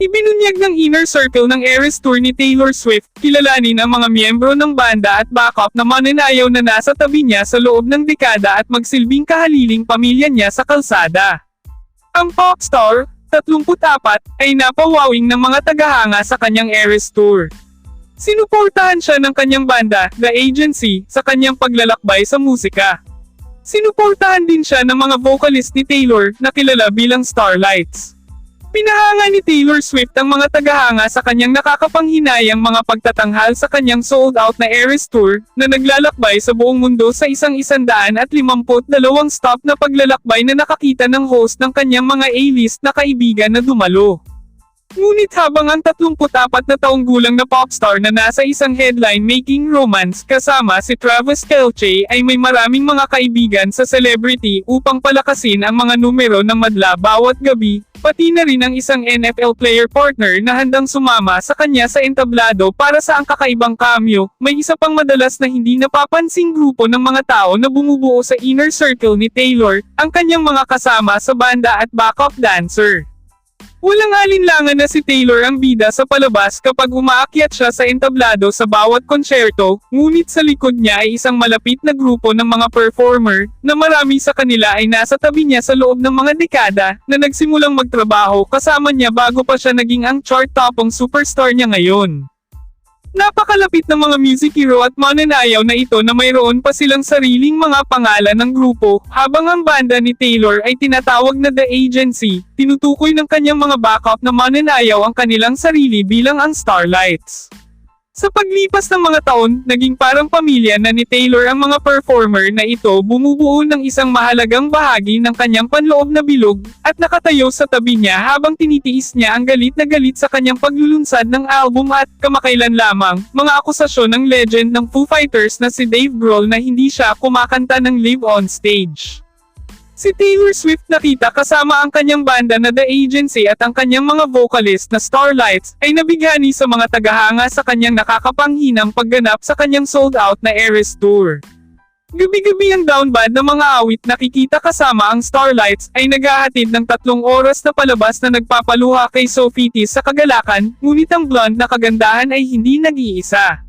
Ibinunyag ng inner circle ng Eras Tour ni Taylor Swift, kilalanin ang mga miyembro ng banda at backup na mananayaw na nasa tabi niya sa loob ng dekada at magsilbing kahaliling pamilya niya sa kalsada. Ang pop star, 34, ay napawawing ng mga tagahanga sa kanyang Eras Tour. Sinuportahan siya ng kanyang banda, The Agency, sa kanyang paglalakbay sa musika. Sinuportahan din siya ng mga vocalist ni Taylor na kilala bilang Starlights. Pinahanga ni Taylor Swift ang mga tagahanga sa kanyang nakakapanghinayang mga pagtatanghal sa kanyang sold-out na Eras Tour, na naglalakbay sa buong mundo sa isang isandaan at limamput dalawang stop na paglalakbay na nakakita ng host ng kanyang mga A-list na kaibigan na dumalo. Ngunit habang ang 34 na taong gulang na popstar na nasa isang headline-making romance kasama si Travis Kelce ay may maraming mga kaibigan sa celebrity upang palakasin ang mga numero ng madla bawat gabi, pati na rin ang isang NFL player partner na handang sumama sa kanya sa entablado para sa ang kakaibang cameo, may isa pang madalas na hindi napapansing grupo ng mga tao na bumubuo sa inner circle ni Taylor, ang kanyang mga kasama sa banda at backup dancer. Walang alinlangan na si Taylor ang bida sa palabas kapag umaakyat siya sa entablado sa bawat konsyerto, ngunit sa likod niya ay isang malapit na grupo ng mga performer, na marami sa kanila ay nasa tabi niya sa loob ng mga dekada, na nagsimulang magtrabaho kasama niya bago pa siya naging ang chart-topping superstar niya ngayon. Napakalapit ng mga music hero at mananayaw na ito na mayroon pa silang sariling mga pangalan ng grupo, habang ang banda ni Taylor ay tinatawag na The Agency, tinutukoy ng kanyang mga backup na mananayaw ang kanilang sarili bilang ang Starlights. Sa paglipas ng mga taon, naging parang pamilya na ni Taylor ang mga performer na ito bumubuo ng isang mahalagang bahagi ng kanyang panloob na bilog, at nakatayo sa tabi niya habang tinitiis niya ang galit na galit sa kanyang paglulunsad ng album at, kamakailan lamang, mga akusasyon ng legend ng Foo Fighters na si Dave Grohl na hindi siya kumakanta ng live on stage. Si Taylor Swift nakita kasama ang kanyang banda na The Agency at ang kanyang mga vocalist na Starlights ay nabighani sa mga tagahanga sa kanyang nakakapanghinang pagganap sa kanyang sold-out na Eras Tour. Gabi-gabi ang downbad ng mga awit nakikita kasama ang Starlights ay naghahatid ng tatlong oras na palabas na nagpapaluha kay Sophie T sa kagalakan, ngunit ang blonde na kagandahan ay hindi nag-iisa.